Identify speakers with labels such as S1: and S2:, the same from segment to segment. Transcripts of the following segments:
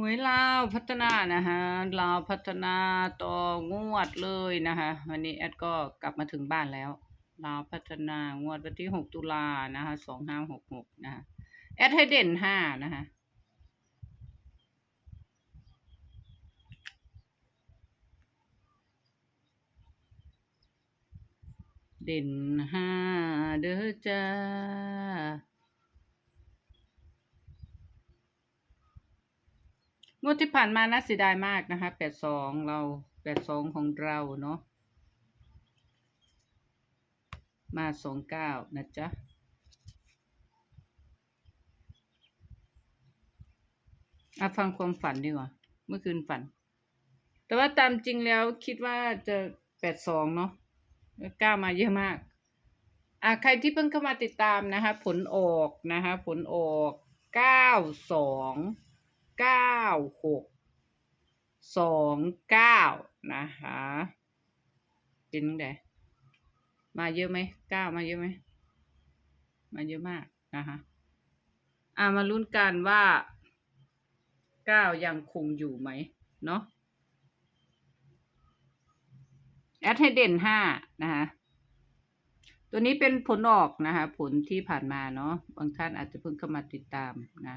S1: หวยลาวพัฒนานะฮะลาวพัฒนาต่องวดเลยนะคะวันนี้แอดก็กลับมาถึงบ้านแล้วลาวพัฒนางวดวันที่หกตุลานะคะสองห้าหกหกนะคะแอดให้เด่นห้านะคะเด่นห้าเด้อจ้า งวดที่ผ่านมาน่าเสียดายมากนะคะแปดสองเราแปดสองของเราเนาะมาสองเก้านะจ๊ะอะฟังความฝันดีกว่า เมื่อคืนฝัน แต่ว่าตามจริงแล้วคิดว่าจะแปดสองเนาะเก้ามาเยอะมาก อะใครที่เพิ่งเข้ามาติดตามนะคะ ผลออกนะคะ ผลออกเก้าสอง เก้าหกสองเก้านะคะเป็นยังไงมาเยอะไหมเก้ามาเยอะไหมมาเยอะมากนะคะอะมาลุ้นกันว่าเก้ายังคงอยู่ไหมเนาะแอดให้เด่นห้านะคะตัวนี้เป็นผลออกนะคะผลที่ผ่านมาเนาะบางท่านอาจจะเพิ่งเข้ามาติดตามนะ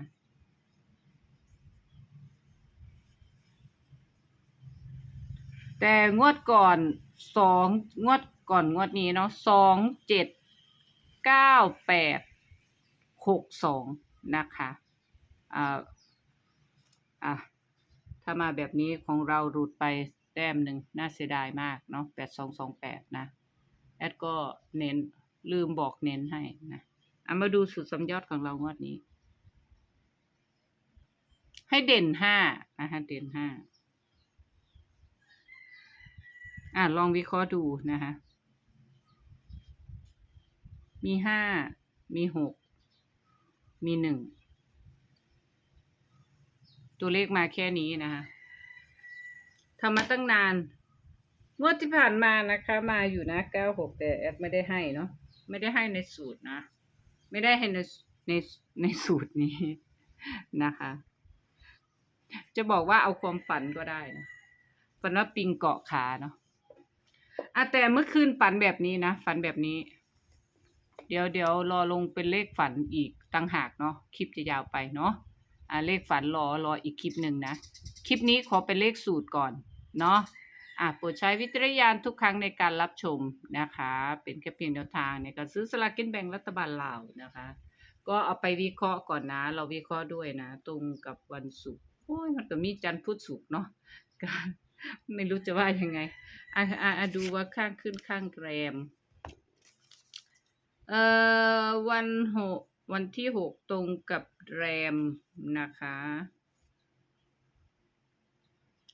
S1: แต่งวดก่อนสองงวดก่อนงวดนี้เนาะสองเจ็ดเก้าแปดหกสองนะคะอ่าอะถ้ามาแบบนี้ของเราหลุดไปแต้มหนึ่งน่าเสียดายมากเนาะแปดสองสองแปดนะ แอดก็เน้นลืมบอกเน้นให้นะเอามาดูสุดสำยอดของเรางวดนี้ ให้เด่นห้านะคะเด่นห้า อะลองวิเคราะห์ดูนะคะ มีห้า มีหก มีหนึ่ง ตัวเลขมาแค่นี้นะคะทำมาตั้งนาน งวดที่ผ่านมานะคะ มาอยู่นะเก้าหกแต่แอดไม่ได้ให้เนาะ ไม่ได้ให้ในสูตรนะ ไม่ได้ให้ในในในสูตรนี้นะคะ จะบอกว่าเอาความฝันก็ได้นะฝันว่าปิงเกาะขาเนาะ อะแต่เมื่อคืนฝันแบบนี้นะ ฝันแบบนี้ เดี๋ยวเดี๋ยวรอลงเป็นเลขฝันอีกตั้งหากเนาะคลิปจะยาวไปเนาะอะเลขฝันรอรออีกคลิปหนึ่งนะ คลิปนี้ขอเป็นเลขสูตรก่อนเนาะอะโปรดใช้วิจารณญาณทุกครั้งในการรับชมนะคะ เป็นแค่เพียงแนวทางในการซื้อสลากกินแบ่งรัฐบาลลาวนะคะ ก็เอาไปวิเคราะห์ก่อนนะ เราวิเคราะห์ด้วยนะ ตรงกับวันศุกร์โอ้ยมันก็มีจันทร์พุธศุกร์เนาะ ไม่รู้จะว่ายังไงอะอะอะดูว่าข้างขึ้นข้างแรม เอ่อวันหกวันที่หกตรงกับแรมนะคะ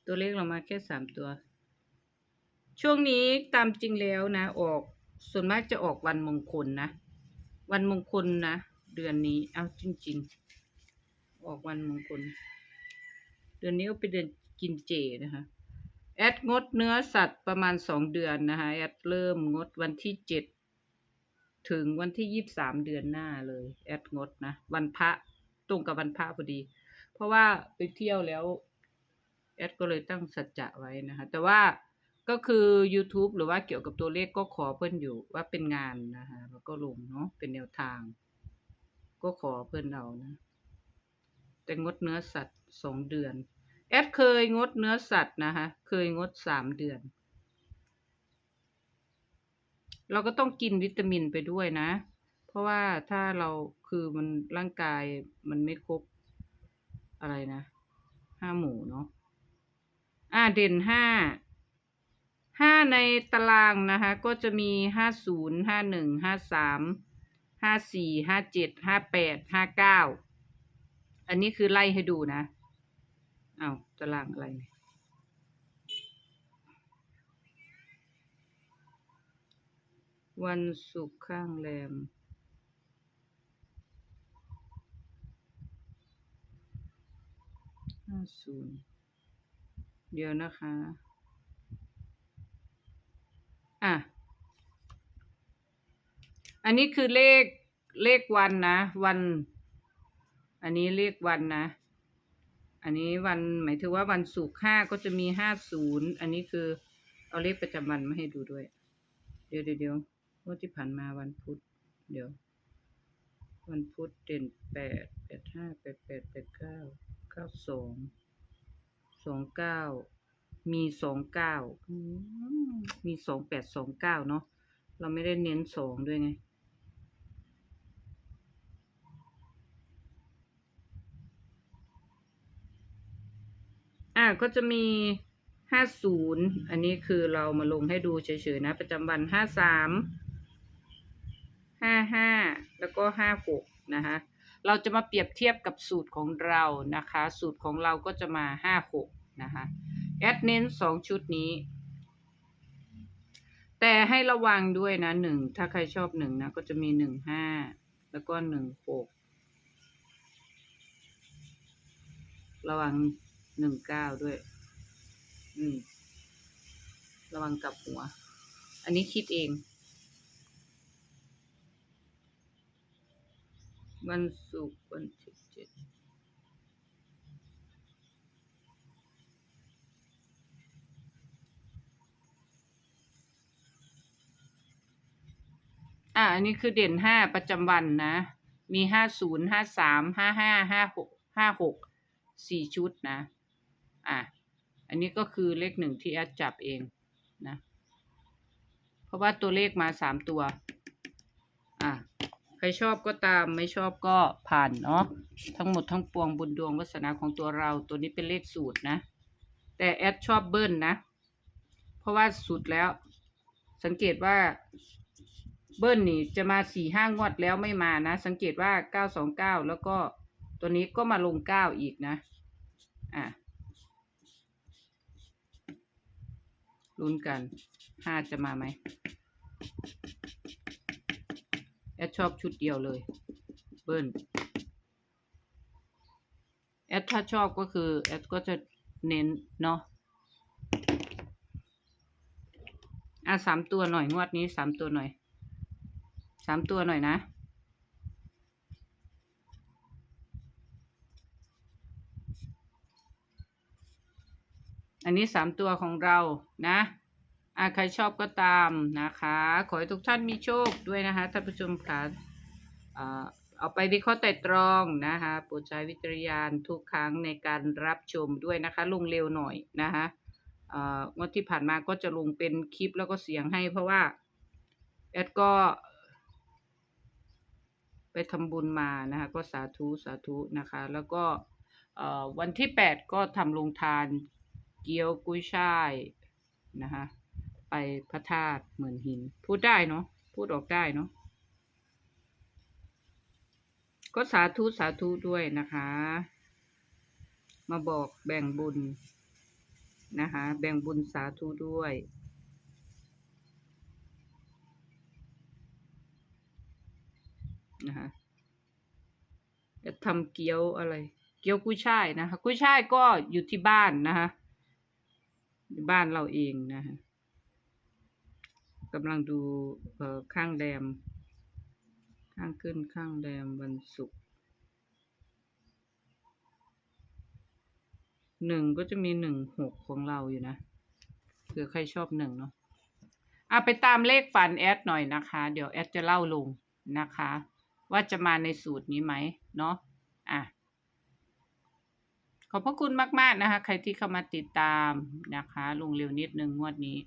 S1: ตัวเลขเรามาแค่สามตัว ช่วงนี้ตามจริงแล้วนะ ออกส่วนมากจะออกวันมงคลนะ วันมงคลนะ เดือนนี้เอาจริง ๆ ออกวันมงคล เดือนนี้ก็เป็นเดือนกินเจนะคะ แอดงดเนื้อสัตว์ประมาณสองเดือนนะคะแอดเริ่มงดวันที่เจ็ดถึงวันที่ยี่บสามเดือนหน้าเลยแอดงดนะวันพระตรงกับวันพระพอดี เพราะว่าไปเที่ยวแล้วแอดก็เลยตั้งสัจจะไว้นะคะ แต่ว่าก็คือ YouTube หรือว่าเกี่ยวกับตัวเลขก็ขอเพื่อนอยู่ว่าเป็นงานนะคะแล้วก็ลงเนาะเป็นแนวทาง ก็ขอเพื่อนเรานะ แต่งดเนื้อสัตว์สองเดือน แอดเคยงดเนื้อสัตว์นะคะ เคยงดสามเดือน เราก็ต้องกินวิตามินไปด้วยนะ เพราะว่าถ้าเราคือมันร่างกายมันไม่ครบอะไรนะห้าหมู่เนาะอ่าเด่นห้าห้าในตารางนะคะ ก็จะมีห้าศูนย์ห้าหนึ่งห้าสามห้าสี่ห้าเจ็ดห้าแปดห้าเก้าอันนี้คือไล่ให้ดูนะ เอาตารางอะไรเนี่ยวันศุกร์ข้างแรม ห้าศูนย์ เดี๋ยวนะคะ อะ อันนี้คือเลขเลขวันนะ วัน อันนี้เลขวันนะ อันนี้วันหมายถึงว่าวันศุกร์ห้าก็จะมีห้าศูนย์อันนี้คือเอาเลขประจำวันมาให้ดูด้วย เดี๋ยวเดี๋ยวเดี๋ยวงวดที่ผ่านมาวันพุธเดี๋ยว วันพุธเด่นแปดแปดห้าแปดแปดแปดเก้าเก้าสองสองเก้ามีสองเก้ามีสองแปดสองเก้าเนาะเราไม่ได้เน้นสองด้วยไง ก็จะมีห้าศูนย์อันนี้คือเรามาลงให้ดูเฉยๆนะ ประจำวันห้าสามห้าห้าแล้วก็ห้าหกนะคะ เราจะมาเปรียบเทียบกับสูตรของเรานะคะ สูตรของเราก็จะมาห้าหกนะคะแอดเน้นสองชุดนี้ แต่ให้ระวังด้วยนะหนึ่งถ้าใครชอบหนึ่งนะ ก็จะมีหนึ่งห้าแล้วก็หนึ่งหกระวัง หนึ่งเก้าด้วย อืม ระวังกับหัว อันนี้คิดเอง วันศุกร์วันที่เจ็ดอะอันนี้คือเด่นห้าประจำวันนะ มีห้าศูนย์ห้าสามห้าห้าห้าหกห้าหกสี่ชุดนะ อะ อันนี้ก็คือเลขหนึ่งที่แอดจับเองนะ เพราะว่าตัวเลขมาสามตัว อะ ใครชอบก็ตามไม่ชอบก็ผ่านเนาะ ทั้งหมดทั้งปวงบุญดวงวาสนาของตัวเรา ตัวนี้เป็นเลขสูตรนะ แต่แอดชอบเบิ้ลนะ เพราะว่าสูตรแล้ว สังเกตว่าเบิ้ลนี่จะมาสี่ห้างวดแล้วไม่มานะ สังเกตว่าเก้าสองเก้าแล้วก็ตัวนี้ก็มาลงเก้าอีกนะ อะ ลุ้นกันห้าจะมาไหมแอดชอบชุดเดียวเลย เบิ้ลแอดถ้าชอบก็คือแอดก็จะเน้นเนาะอะสามตัวหน่อยงวดนี้สามตัวหน่อยสามตัวหน่อยนะ อันนี้สามตัวของเรานะอะใครชอบก็ตามนะคะ ขอให้ทุกท่านมีโชคด้วยนะคะท่านผู้ชมค่ะเอาไปวิเคราะห์ไต่ตรองนะคะโปรดใช้วิจารณญาณทุกครั้งในการรับชมด้วยนะคะ ลงเร็วหน่อยนะคะอ่างวดที่ผ่านมาก็จะลงเป็นคลิปแล้วก็เสียงให้เพราะว่าแอดก็ ไปทำบุญมานะคะ ก็สาธุสาธุนะคะ แล้วก็วันที่แปดก็ทำลงทาน เกี๊ยวกุ้ยช่ายนะคะไปพระธาตุเหมือนหิน พูดได้เนาะพูดออกได้เนาะก็สาธุสาธุด้วยนะคะ มาบอกแบ่งบุญนะคะ แบ่งบุญสาธุด้วยนะคะจะทำเกี๊ยวอะไร เกี๊ยวกุ้ยช่ายนะคะ กุ้ยช่ายก็อยู่ที่บ้านนะคะ บ้านเราเองนะคะกำลังดูเอ่อข้างแรมข้างขึ้นข้างแรมวันศุกร์หนึ่งก็จะมีหนึ่งหกของเราอยู่นะเผื่อใครชอบหนึ่งเนาะอะไปตามเลขฝันแอดหน่อยนะคะ เดี๋ยวแอดจะเล่าลงนะคะ ว่าจะมาในสูตรนี้ไหมเนาะอะ ขอบพระคุณมาก ๆ นะคะ ใครที่เข้ามาติดตามนะคะ ลงเร็วนิดนึงงวดนี้